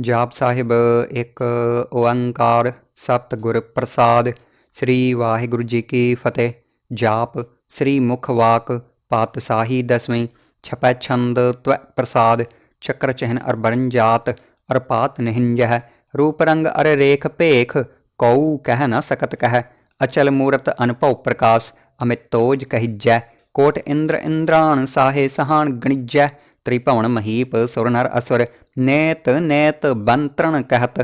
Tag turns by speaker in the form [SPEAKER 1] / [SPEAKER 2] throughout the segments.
[SPEAKER 1] ਜਾਪ ਸਾਹਿਬ, ਇੱਕ ਓੰਕਾਰ, ਸਤਿਗੁਰ ਪ੍ਰਸਾਦ, ਸ੍ਰੀ ਵਾਹਿਗੁਰੂ ਜੀ ਕੀ ਫਤਿਹ। ਜਾਪ, ਸ੍ਰੀ ਮੁਖ ਵਾਕ ਪਾਤਸ਼ਾਹੀ ਦਸਵੀਂ, ਛਪੈ ਛੰਦ ਤਵੈ ਪ੍ਰਸਾਦ, ਚੱਕਰ ਚਹਿਨ ਅਰਬਰਨ ਜਾਤ, ਅਰਪਾਤ ਪਾਤ ਨਿਹੰਜਹ, ਰੂਪ ਰੰਗ ਅਰ ਰੇਖ ਭੇਖ, ਕਉ ਕਹਿ ਨ ਸਕਤ ਕਹਿ, ਅਚਲ ਮੂਰਤ ਅਨਭਉ ਪ੍ਰਕਾਸ਼, ਅਮਿਤ ਤੋਜ ਕਹਿਜੈ ਕੋਟ ਇੰਦਰ ਇੰਦਰਾਣ ਸਾਹੇ ਸਹਾਨ ਗਣਿਜੈ। ਤ੍ਰਿਭਵਨ ਮਹੀਪ ਸੁਰ ਨਰ ਅਸੁਰ ਨੇਤ ਨੇਤ ਬੰਤਰਣ ਕਹਿਤ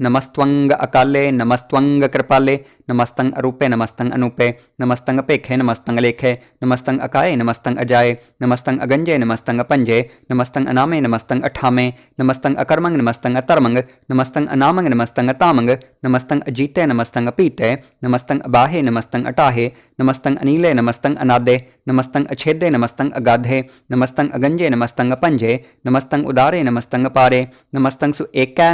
[SPEAKER 1] नमस्त्वंग अकाले, नमस्त्वंग कृपाले नमस्तंग अरूपे नमस्तंग अनूपे नमस्तंग अपेखे नमस्तंग लेखे नमस्तंग अकाये नमस्तंग अजाये नमस्तंग अगंजे नमस्तंग अपंजे नमस्तंग अनामे नमस्तंग अठामे नमस्तंग अकर्मंग नमस्तंग अतर्मंग नमस्तंग अनामंग नमस्तंग अतामंग नमस्तंग अजीते नमस्तंग अपीते नमस्तंग अबाहे नमस्तंग अटाहे नमस्तंग अनीले नमस्तंग अनादे नमस्तंग अछेदे नमस्तंग अगाधे नमस्तंग अगंजे नमस्तंग पंजे नमस्तंग उदारे नमस्तंग पारे नमस्तंग सु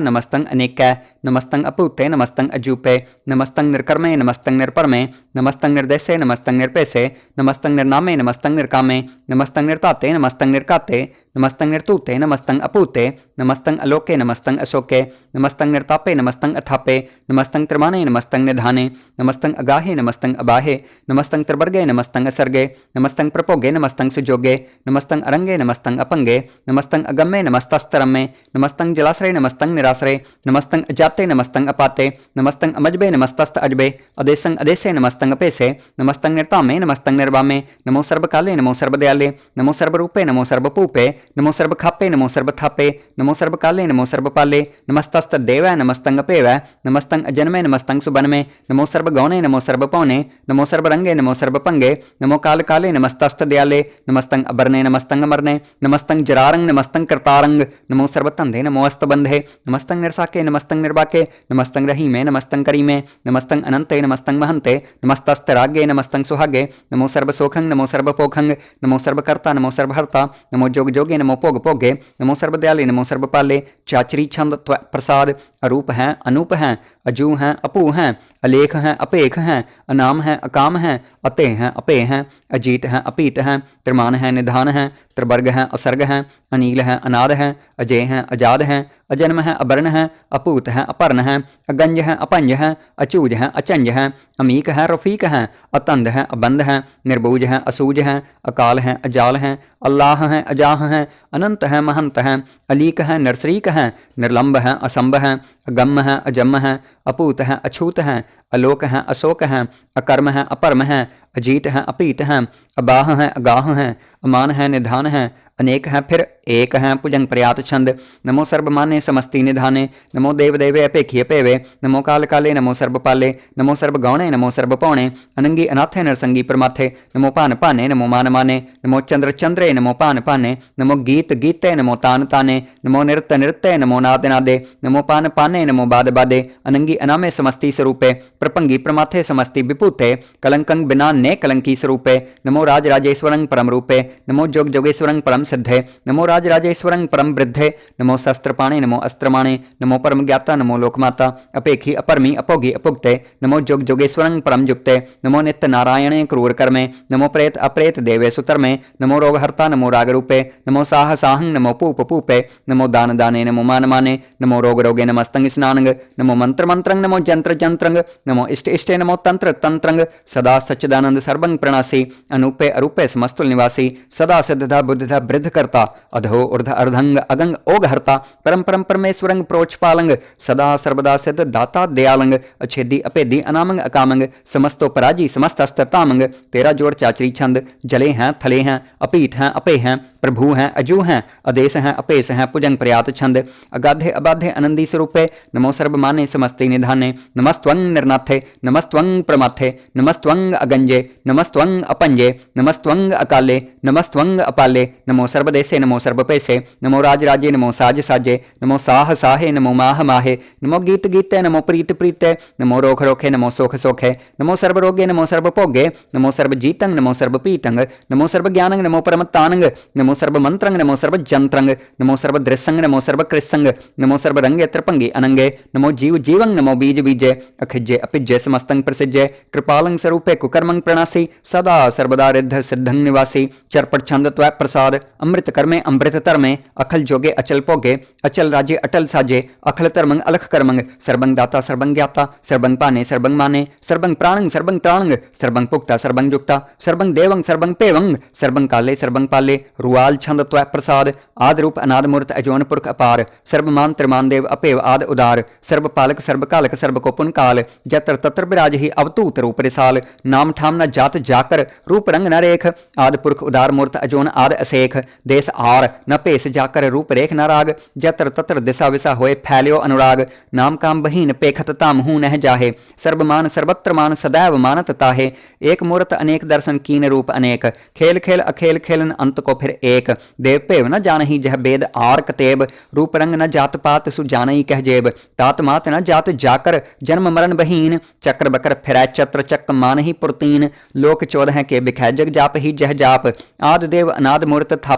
[SPEAKER 1] नमस्तंग अनेक नमस्तंग अपूते, नमस्तंग अजूपे, नमस्तंग निर्कर्मे, नमस्तंग निर्परमे, नमस्तंग निर्देशे, नमस्तंग निरपेशे, नमस्तंग निर्नामे, नमस्तंग निर्कामे, नमस्तंग निर्ताते, नमस्तंग निर्काते नमस्तंग निर्तूते नमस्तंग अपूते नमस्तंग अलोके नमस्तंग अशोके नमस्तंग निर्तापे नमस्तंग अथापे नमस्तंग त्रिमाने नमस्तंग निधाने नमस्तंग अगाहे नमस्तंग अबाहे नमस्तंग त्रिवर्गे नमस्तंग असर्गे नमस्तंग प्रपोगे नमस्तंग सुजोगे नमस्तंग अरंगे नमस्तंग अपंगे नमस्तंग अगम्ये नमस्तस्तरम्ये नमस्तंग जलाश्रय नमस्तंग निराश्रय नमस्तंग अजाते नमस्तंग अपाते नमस्तंग अमजबे नमस्तस्त अजबे अदेसंग अदेसे नमस्तंग अपेसे नमस्तंग निर्तामे नमस्तंग निर्वामे नमो सर्वकाले नमो सर्वदयाले नमो सर्वरूपे नमो सर्वपूपे नमो सर्व खापे नमो सर्व थापे नमो सर्व काले नमो सर्व पाले नमस्तस्त देव, नमस्तंग पेव, नमस्तंग अजन्मे, नमस्तंग सुबन में नमो सर्व गौणे नमो सर्व पौने नमो सर्व रंगे नमो सर्व पंगे नमो काल काले नमस्तस्त दयाले, नमस्तंग अबरने नमस्तंग मरने नमस्तंग जरारंग नमस्तंग करतारंग नमो सर्व तंधे नमो अस्तबंधे नमस्तंग निरसाके, नमस्तंग निर्वाके, नमस्तंग रहीमे, नमस्तंग करीमे, नमस्तंग अनंते नमस्तंग महंते नमस्तस्त रागे, नमस्तंग सुहागे, नमो सर्व सोखंग नमो सर्व पोखंग नमो सर्वकर्ता, नमो सर्वहर्ता, नमो जोग जोगे भोगे नमो भोग भोगे नमो सर्वदयाले नमो सर्वपाले चाचरी छंद प्रसाद अरूप हैं अनूप हैं अजू हैं अपू हैं अलेख हैं अपेख हैं अनाम हैं अकाम हैं अते हैं अपे हैं अजीत हैं अपीत हैं त्रिमान हैं निधान हैं त्रिवर्ग हैं असर्ग हैं अनील हैं अनाद हैं अजय हैं अजाद हैं अजन्म हैं अवर्ण हैं अपूत हैं अपर्ण हैं अगंज हैं अपंज हैं अचूज हैं अचंज हैं अमीक हैं रफ़ीक हैं अतंध हैं अबंध हैं निर्बूज हैं असूज हैं अकाल हैं अजाल हैं अल्लाह हैं अजाह हैं अनंत हैं महंत हैं अलीक हैं नरसरीक हैं निर्लंब हैं असंभ हैं अगम हैं अजम हैं अपूत हैं अछूत हैं अलोक हैं अशोक हैं अकर्म हैं अपर्म हैं ਅਜੀਤ ਹੈ ਅਪੀਤ ਹੈ ਅਬਾਹ ਹੈ ਅਗਾਹ ਹੈ ਅਮਾਨ ਹੈ ਨਿਧਾਨ ਹੈ अनेक हैं, फिर एक हैं पुजंग प्रयात छंद। नमो सर्वमाने समस्ति निधाने, नमो देवदेवे अपेखिय पेवे, नमो काल काले नमो सर्वपाले, नमो सर्व गौणे नमो सर्वपौणे, अनंगी अनाथे नरसंगी परमाथे, नमो पान पाने नमो मान माने नमो चंद्र चंद्रे नमो पान पाने नमो गीत गीते नमो तान ताने नमो नृत्य नृत्य नमो नाद नादे नमो पान पाने नमो बाद बादे अनंगी अनामे समस्ती स्वरूपे, प्रपंगी प्रमाथे समस्ति विपूते कलंकंग बिना ने कलंकी स्वरूपे, नमो राज राजेश्वरंग परम रूपे नमो जोग जोगेश्वरंग परम परम सिद्धे। नमो राजराजेश्वरं परम वृद्धे। नमो शस्त्रपाणे नमो अस्त्रमाणे, नमो परम ज्ञाता, नमो लोकमाता। अपेखी, अपरमी अपोगी अपुक्ते नमो जोग जोगेश्वर परम युक्ते। नमो नित्य नारायणे क्रूरकर्मे। नमो प्रेत, अप्रेत, देवे, सुतर्मे। नमो रोगहर्ता, नमो रागरूपे। नमो साहसाह, नमो पूप पूपे नमो दान दाने नमो मान माने नमो रोग रोगे नमस्तंग स्नानंग नमो मंत्र मंत्रंग नमो जंत्र जंत्रंग नमो इष्ट इष्टे, नमो तंत्र तंत्रंग सदा सच्चिदानंद सर्वंग प्रणासी। अनुपे अरूपे समस्तुल निवासी सदा सिद्धा बुद्धा वृद्ध करता अधो ऊर्ध अर्धंग अगंग ओग हरता परम परम परमेश्वरंग प्रोचपालंग। सदा सर्वदा सिद्ध दाता दयालंग। अछेदी अपेदी अनामंग अकामंग। समस्तो पराजी समस्त अस्त्रतामंग तेरा जोड़ चाचरी छंद। जले हैं, थले हैं, अपीठ हैं अपे हैं, प्रभु हैं, अजू हैं, अदेश हैं अपेस हैं पुजंग प्रयात छंद। अगाधे अबाधे आनंदी स्वरूपे। नमो सर्वमाने समस्ते निधाने। नमस्त्वंग निर्नाथे। नमस्त्वंग प्रमाथे। नमस्त्वंग अगंजे। नमस्त्वंग अपंजे। नमस्त्वंग अकाले। नमस्त्वंग अपाले। नमो सर्वदेशे नमो सर्वपेशे नमो राज राजे नमो साज साजे नमो साह साहे नमो माह माहे नमो गीत गीते नमो प्रीत प्रीते नमो रोख रोखे नमो सोख सोखे नमो सर्वरोगे नमो सर्वभोगे नमो सर्वजीतंग नमो सर्वपीतंग नमो सर्वज्ञानंग नमो परमतानंग नमो सर्वमंत्रंग नमो सर्वजंत्रंग नमो सर्वदृसंग नमो सर्वकृसंग नमो सर्वरंगे त्रिपंगे अनंगे नमो जीव जीवंग नमो बीज बीजे अखिजे अपिजे समस्तंग प्रसिजे कृपालंग स्वरूपे कुकर्मंग प्रणासी सदा सर्वदा रिद्ध सिद्धं निवासी चरपट छंद प्रसाद अमृत कर्मे अमृत धर्मे अखल जोगे, अचल भोगे अचल राज्य अटल साजे, अखल धर्मंग अलख कर्मंग, सर्वंग दाता, सर्वंग ज्ञाता, सर्वंग पाने, सर्वंग माने, सर्वंग प्राणंग, सर्वंग त्राणंग, सर्वंग पुक्ता सर्वंग युक्ता सर्वंग देवंग, सर्वंग पेवंग, सर्वंग काले, सर्वंग पाले, रुआल छंद त्वै प्रसाद, आद रूप अनाद मूर्त अजोन पुरख अपार सर्वमान त्रिमान देव अपेव आद उदार, सर्व पालक, सर्व कालक, सर्व को पुन काल, जत्र तत्र विराज ही अवतूत रूप रिसाल, नाम ठाम न जात जाकर, रूप रंग न रेख, आद पुरख उदार मूर्त अजोन आद असेख देश आर। न भेस जाकर रूप रेख न राग। जत्र तत्र दिशा विसा होए फैल्यो अनुराग। नाम काम बहीन पेखत ताम हूँ नह जाहे। सर्वमान सर्वत्र मान सदैव मानत ताहे। एक मूर्त अनेक दर्शन कीन रूप अनेक। खेल खेल अखेल खेलन अंत को फिर एक। देव पेव न जान ही जह बेद आर कतेब रूप रंग न जात पात सु जानई कह जेब। तात मात न जात जाकर जन्म मरण बहीन। चक्र बकर फिरै चत्र चक मान ही पुरतीन। लोक चौदह के बिखै जग जाप ही जह जाप। आद देव अनाद मूर्त थाप्यो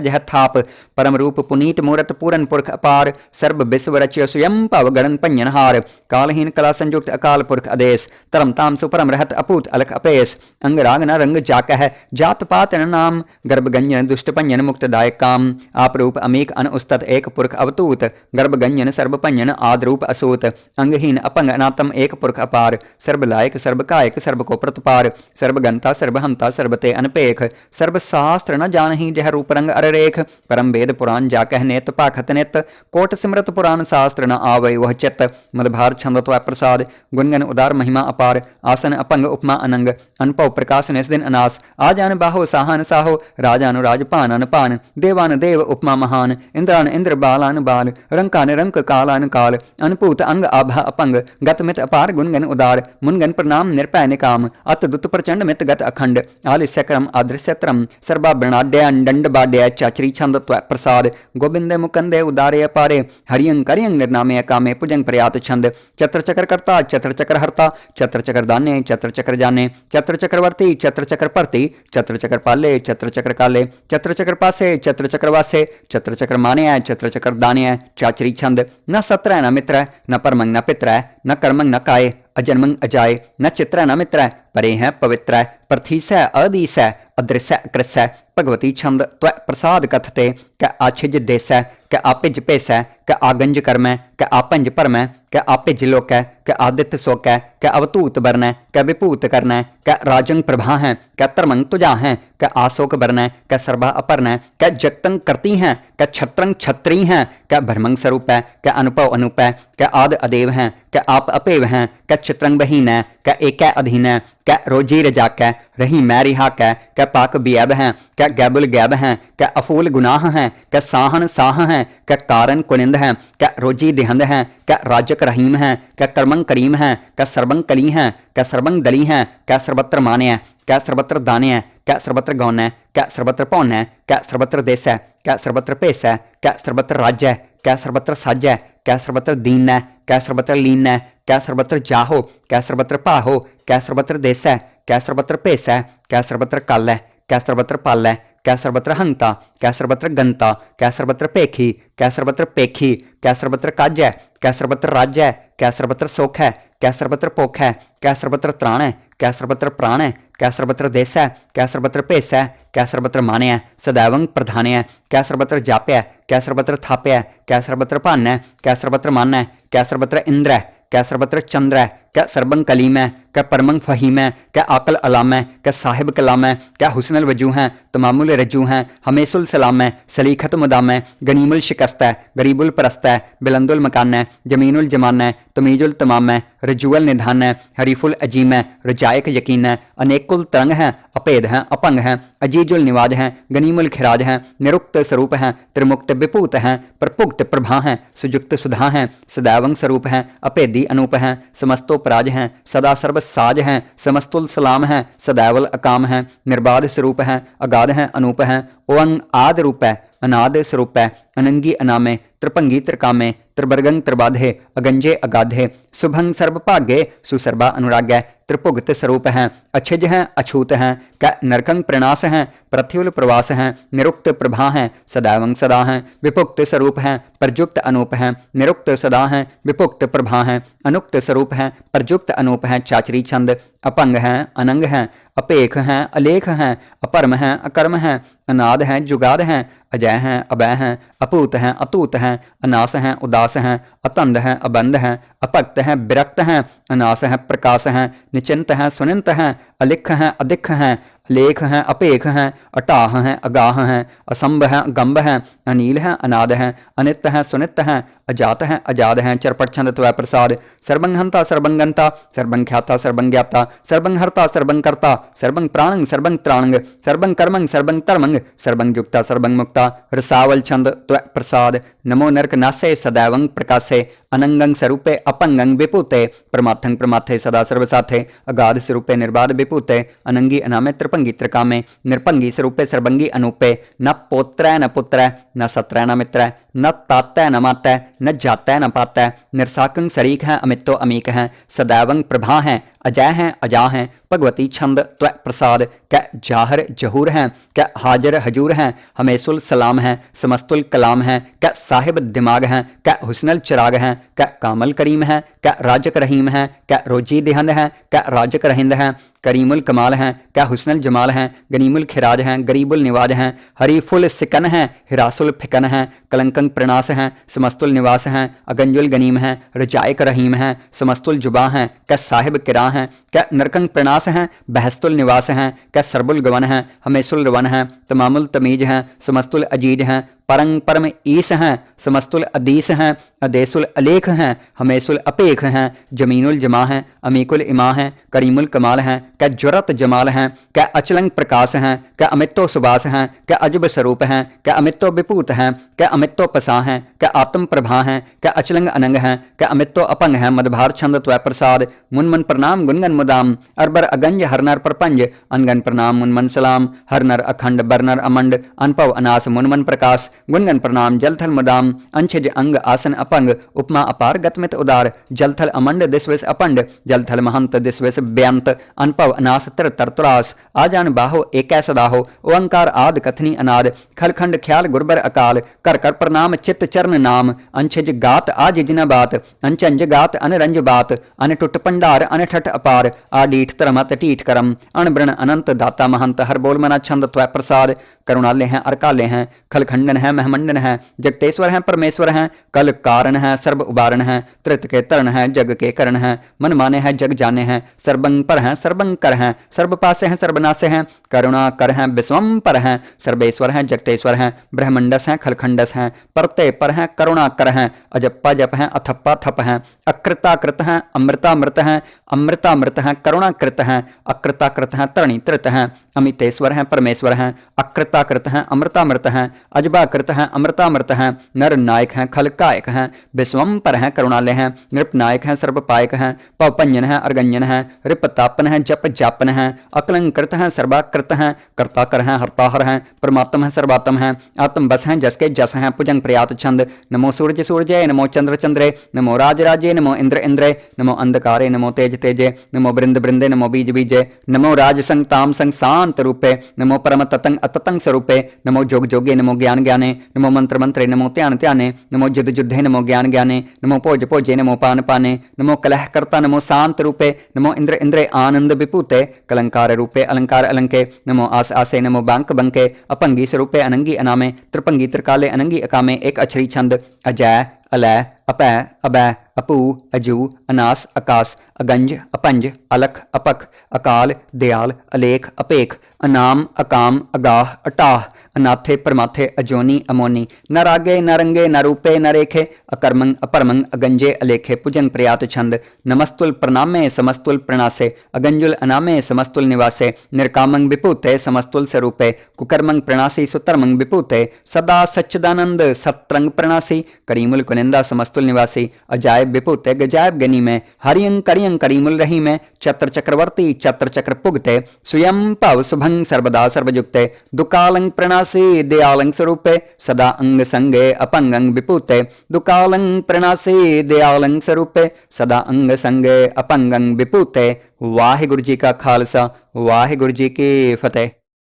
[SPEAKER 1] जह थाप। परम रूप पुनीत मूर्त पूरन पुरख अपार। सर्व विश्व रच्य स्वयं भव गणन भंजन हार। कालहीन कला संयुक्त अकाल पुरख आदेश धर्म ताम सुपरम रहत अपूत अलख अपेश। अंग राग न रंग जाक है जात पात नाम। गर्भ गंजन दुष्ट भंजन मुक्त दायक काम। आप रूप अमीक अन उस्तत एक पुरख अवतूत। गर्भ गंजन सर्व भंजन आद रूप असूत। अंगहीन अपंग अनातम एक पुरख अपार। सर्व लायक सर्व कायक सर्व को प्रतपार। सर्व गंता सर्व हंता सर्वते अनपेख। सर्व शास्त्र न जानही जह रूप रंग अर रेख परम वेद पुराण जा कह नेत पाखत नित कोट सिमरत पुराण शास्त्र न आवय वह चित्त मदभार छंद प्रसाद गुनगन उदार महिमा अपार आसन अपंग उपमा अनंग अनपव प्रकाश निस्दिन अनास आजान बाहो साहन साहो राजानु राजपान अनपान देवान देव उपमा महान इंद्रान इंद्र बालान बाल रंकान रंक कालान काल अनपूत अंग आभा अपंग गत मित अपार गुनगन उदार मुनगन प्रणाम निरपै निकाम अत दुत प्रचंड मित गत अखंड आलिस्य क्रम आदृश्य त्रम सर्वाभृणाड्य बाड्य चाचरी छंद प्रसाद गोविंद मुकंदे उदारे अपारे हरियं करियं निर्नामे कामे पुजंग प्रयात छंद चत्र चक्र कर्ता चत्र चक्र हरता चत्र चक्र दाने चत्र चक्र जाने चत्र चक्रवर्ती चत्र चक्र परती चत्र चक्र पाले चत्र चक्र काले चत्र चक्र पासे चत्र चक्र वासे चत्र चक्र माने है चत्र चक्र दाने है चाचरी छंद न सत्र है न मित्र है न परमंग न पित्र है न कर्मंग न काय अजन्मंग अजाय न चित्र न मित्र है परे है पवित्र है प्रथीस है अदीस है अदृश्य कृस है भगवती छंद त्व प्रसाद कथते क आछिज देस है क आपिज पेस है क आगंज कर्म है क आपंज परम है क आपिज लोक है क आदित्य शोक है क अवतूत वर्ण है क विपूत कर्ण है क राजंग प्रभा है क तरमंग तुजा है क आशोक वर्ण है क सर्वा अपर्ण है क जगतंग करती है क छत्रंग छत्री है क भ्रमंग स्वरूप है क अनुभव अनूप है क आद अदेव है क आप अपेव है क चित्रंग बहीन है क एक अधीन है क रोजी रजाक है रही मैं रिहा क क पाक बियब है क गैबुल गैब है क अफूल गुनाह है क साहन साह है क कारण कुनिंद है क रोजी दिहंद हैं क राजक रहीम है क कर्मंग करीम हैं क सर्वंग कली हैं क सर्वंग दली हैं क सर्वत्र माने है क सर्वत्र दाने है क सर्वत्र गौन है क सर्वत्र पौन है क सर्वत्र देश है क सर्वत्र पेश है क सर्वत्र राज्य है क सर्वत्र साज है क सर्वत्र दीन है क सर्वत्र लीन है क सर्वत्र जाहो क सर्वत्र पाहो क सर्वत्र देश है क सर्वत्र पेश है क सर्वत्र कल है क्या सर्वत्र पल है कै सर्वत्र हंता कै सर्वत्र गंता कै सर्वत्र पेखी कै सर्वत्र पेखी कै सर्वत्र काज है कै सर्वत्र राज्य है कै सर्वत्र सुख है कै सर्वत्र पोख है कै सर्वत्र त्राण है कै सर्वत्र प्राण है कै सर्वत्र देश है कै सर्वत्र पेश है कै सर्वत्र माने है सदैवंग प्रधान है कै सर्वत्र जाप्य है कै सर्वत्र थाप्य है कै सर्वत्र भान है कै सर्वत्र मन है कै सर्वत्र इंद्र है कै सर्वत्र चंद्र है कै सरबंग कलीम है? क्या परमंग फहीम है? कै आकल अलाम है? कै साहिब कलाम है? कै हुसनल वज़ू हैं? तमामुल रजू हैं? हमेसुल सलाम है? सलीखत मुदाम है? गनीमुल शिकस्त है? गरीबुल परस्त है? बिलंदुल मकान है? जमीनुल जमान है? तमीजुल तमाम है? रजूअल निधान है? हरीफुल अजीम है? रजायक यकीन है? अनेकुल तरंग हैं? अपेद हैं? अपंग हैं? अजीजुल निवाज हैं? गनीमुल खिराज हैं? निरुक्त स्वरूप हैं? त्रिमुक्त विपूत हैं? प्रपुक्त प्रभा हैं? सुजुक्त सुधा हैं? सदैवंग स्वरूप हैं? अपेदी अनूप हैं? समस्तो पराज हैं, सदा सर्व साज हैं, समस्तुल सलाम हैं, सदैवल अकाम हैं, निर्बाध स्वरूप हैं, अगाध हैं, अनूप हैं, ओअंग आद रूप है, अनाद स्वरूप है, अनंगी अनामे, त्रिपंगी त्रिकामे त्रिबर्गंग त्रिबाधे, अगंजे अगाधे शुभंग सर्वभाग्य, सुसर्वा अनुराग्य त्रिपुगत स्वरूप हैं अछिज हैं अछूत हैं क नरकंग प्रणास हैं प्रत्युल प्रवास हैं निरुक्त प्रभा हैं सदैवंग सदा हैं विपुक्त स्वरूप हैं प्रयुक्त अनूप हैं निरुक्त सदा हैं विपुक्त प्रभा हैं अनुक्त स्वरूप हैं प्रयुक्त अनूप हैं चाचरी छंद अपंग हैं अनंग हैं अपेख हैं, अलेख हैं, अपर्म हैं, अकर्म हैं, अनाद हैं, जुगाद हैं, अजय हैं, अभय हैं, अपूत हैं, अतूत हैं, अनास हैं, उदास हैं अतंध हैं, अबंध हैं, अपक्त हैं, विरक्त हैं, अनास हैं, प्रकाश हैं, निचिंत हैं, सुनिंत हैं, अलिख हैं अधिक हैं लेख हैं, अपेख हैं, अटाह हैं, अगाह हैं, असंभ हैं गंभ हैं, अनिल हैं, अनाद हैं अनित हैं सुनित हैं, अजात हैं, अजाद हैं चरपट छंद त्वय प्रसाद। सर्वंगहंता सर्वंगनता, सर्वंख्याता, सर्वंज्ञाता, सर्वंहर्ता, सर्वंकर्ता सर्वंग प्राणंग सर्वंग त्राणंग सर्वंग कर्मंग सर्वंग तर्मंग सर्वंग युक्ता सर्वंग मुक्ता रसावल छंद त्वय प्रसाद। नमो नरक नासे सदैवंग प्रकाशे। अनंगंग स्वरूपे अपंगंग विपूते परमाथंग प्रमाथे सदा सर्वसाथे, अगाध स्वरूपे निर्बाध विपूते, अनंगी अनामे त्रिपंगी त्रिकामे, निरपंगी स्वरूपे सर्वंगी अनुपे, न पोत्र न पुत्र न सत्र न मित्र न तात न मात न जात न पात निरसाकंग सरीक हैं अमितो अमीक हैं सदैवंग प्रभा हैं अजय हैं, अजा हैं, भगवती छंद त्व प्रसाद, कै जाहर जहूर हैं, कै हाजर हजूर हैं हमेशुल सलाम हैं, समस्तुल कलाम हैं, कै साहिब दिमाग हैं, कै हुसनल चिराग हैं, कै कामल करीम हैं, कै राजक रहीम हैं, कै रोजी देहंद हैं, कै राजक रहिंद हैं, करीमुल कमाल हैं क्या हुसनल जमाल हैं, गनीमुल खिराज हैं, गरीबुल निवाज हैं, हरीफुल सिकन हैं, हिरासुल फिकन हैं, कलंकन प्रणास हैं, समस्तुल निवास हैं, अगंजुल गनीम हैं रजायक रहीम हैं, समस्तुल जुबा हैं, कै साहिब किरा हैं, क्या नरकंग प्रणास हैं, बहस्तुल निवास हैं, क्या सरबुल गवन हैं हमेशुल रवन हैं, तमामुल तमीज हैं, समस्तुल अज़ीज़ हैं परम परम ईश हैं समस्तुल अदीस हैं अदेसुल अलेख हैं हमेशुल अपेख हैं जमीनुल जमा हैं अमीकुल इमा हैं करीमुल कमाल हैं क्या जुरत जमाल हैं क्या अचलंग प्रकाश हैं क्या अमितो सुबास हैं क्या अजब स्वरूप हैं क्या अमितो विपूत हैं क्या अमितो पसा हैं क्या आत्म प्रभा हैं क्या अचलंग अनंग हैं क्या अमितो अपंग हैं मदभार छंद त्वय प्रसाद, मुनमन प्रणाम गुनगन मुदाम, अरबर अगंज हरनर प्रपंज अनगन प्रणाम मुनमन सलाम, हरनर अखंड बरनर अमंड, अनपव अनास मुनमन प्रकाश गुणगन प्रणाम जलथल मुदाम अंशज अंग आसन अपंग उपमा अपार गतमित उदार जलथल अमंड दिस्विस अपंड जलथल महंत दिस्विस ब्यंत अनपव अनास तिर तरतुरास आजान बाहो एकै सदाहो ओंकार आद कथनी अनाद खलखंड ख्याल गुरबर अकाल कर कर प्रणाम चित्त चरण नाम अंशज गात आज जिन बात अंचंज गात अनरंज बात अन टुट पंडार अन ठठ अपार आडीठ तरमत टीठ करम अणब्रण अनंत दाता महंत हर बोल मना छंद त्वै प्रसाद करुणाले हैं अरकाले हैं, खलखंडन है, महमंडन है, जगतेश्वर हैं, परमेश्वर हैं, कल कारण है, सर्व उबारण है, त्रित के तरण है, जग के करण है, मन माने हैं, जग जाने हैं सर्वंग पर हैं सर्वंग कर हैं, सर्व पासे हैं, सर्वनासे हैं करुणा कर हैं, विश्वम पर हैं, सर्वेश्वर हैं, जगतेश्वर हैं, ब्रह्मंडस हैं, खलखंडस हैं, परते पर हैं करुणा कर हैं अजप्पा जप हैं अथप्पा थप हैं अकृता कृत हैं अमृता मृत हैं अमृता मृत हैं करुणा कृत हैं अकृता कृत हैं तरणि तृत हैं अमितेश्वर हैं परमेश्वर हैं अकृता कृत हैं अमृता मृत हैं अजबा कृत हैं अमृतामृत हैं नर नायक हैं खल कायक हैं विश्वम पर हैं करुणालय हैं नृप नायक हैं सर्वपायक हैं पवपंजन हैं अर्गंजन हैं रिपतापन हैं जप जापन हैं अकलंकृत हैं सर्वाकृत हैं कर्ताकर हैं हरताहर हैं परमात्म हैं सर्वात्म हैं आत्म बस हैं जस के जस हैं पुजंग प्रयात छंद, नमो सूर्य सूर्य नमो चंद्र चंद्रे, नमो राज राजे, नमो इंद्र इंद्रे, नमो अंधकारे, नमो तेज तेजे, नमो बृंद बृंदे, नमो बीज बीजे, नमो राज संग ताम संग शांत रूपे, नमो परम ततंग अततंग स्वरूपे, नमो जोग जोगे, नमो ज्ञान ज्ञाने, नमो मंत्र मंत्रे, नमो ध्यान ध्याने, नमो युद्ध युद्धे, नमो ज्ञान ज्ञाने, नमो भोज भोजे, नमो पान पाने, नमो कलह कर्ता नमो शांत रूपे, नमो इंद्र इंद्रे आनंद विपूते कलंकार रूपे, अलंकार अलंके, नमो आस आसे, नमो बांक बंके, अपंगी स्वरूपे, अनंगी अनामे, त्रिपंगी त्रिकाले, अनंगी अकामे, एक अक्षरी छंद, अजय, अलय अपै, अबै, अपू, अजू, अनास आकाश अगंज, अपंज, अलख, अपख, अकाल, दयाल, अलेख, अपेख, अनाम, अकाम, अगाह, अटाह, अनाथे, परमाथे, अजोनी, अमोनी न रागे न रंगे न रूपे न रेखे अकर्मंग, अपरमंग, अगंजे, अलेखे पुजंग प्रयात, छंद, नमस्तुल, प्रणामे, समस्तुल, प्रणासे, अगंजुल, अनामे, समस्तुल, निवासे, निर्कामंग, विपूते, समस्तुल स्वरूपे कुकर्मंग, प्रणासी, सुतर्मंग, विपूते, सदा सच्चिदानंद सत्रंग प्रणासी, करीमुल, कुनिंदा, समस्तुल निवासी अजायब विपूते गजायब गनी में हरियंग करियंग करीमुल रही में, चत्र चक्रवर्ती चत्र चक्र पुगते स्वयं पव शुभंग सर्वदा सर्वयुक्ते दुकालंग प्रणासी दयालंग स्वरूपे, सदा अंग संगे अपंगंग विपूते, दुकालंग प्रणासी दयालंग स्वरूपे, सदा अंग संगे अपंगंग विपूते। वाहिगुरु जी का खालसा, वाहिगुरु जी की फतेह।